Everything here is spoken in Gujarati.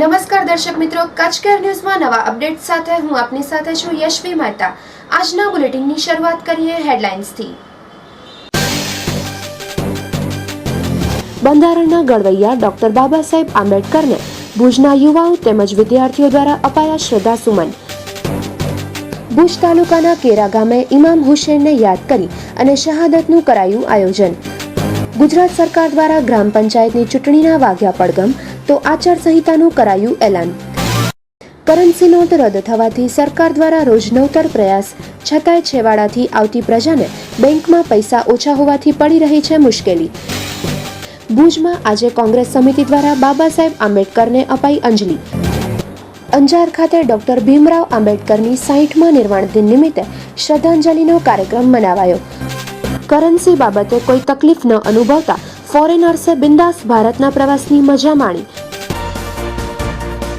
નમસ્કાર દર્શક મિત્રો કચકેર ન્યૂઝમાં નવા અપડેટ સાથે હું આપની સાથે છું યશવી મહેતા. આજના બુલેટિનની શરૂઆત કરીએ હેડલાઇન્સથી. બંધારણના ઘડવૈયા ડોક્ટર બાબા સાહેબ આંબેડકરને ભુજના યુવાઓ તેમજ વિદ્યાર્થીઓ દ્વારા અપાયા શ્રદ્ધા સુમન. ભુજ તાલુકાના કેરા ગામે ઇમામ હુસેનને યાદ કરી અને શહાદતનું કરાયું આયોજન. ગુજરાત સરકાર દ્વારા ગ્રામ પંચાયતની ચૂંટણીના વાગ્યા પડગમ તો આચારસંહિતાનું કરાયું એલાન. કરન્સી નોટ રદ થવાથી સરકાર દ્વારા રોજ નવતર પ્રયાસ, છતાંય છેવાડાથી આવતી પ્રજાને બેંકમાં પૈસા ઓછા હોવાથી પડી રહી છે મુશ્કેલી. ભુજમાં આજે કોંગ્રેસ સમિતિ દ્વારા બાબા સાહેબ આંબેડકરને અપાઈ અંજલિ. અંજાર ખાતે ડોક્ટર ભીમરાવ આંબેડકરની સાહીઠમાં નિર્વાણ દિન નિમિત્તે શ્રદ્ધાંજલિનો કાર્યક્રમ મનાવાયો. કરન્સી બાબતે કોઈ તકલીફ ન અનુભવતા ફોરેનર્સે બિંદાસ ભારતના પ્રવાસની મજા માણી.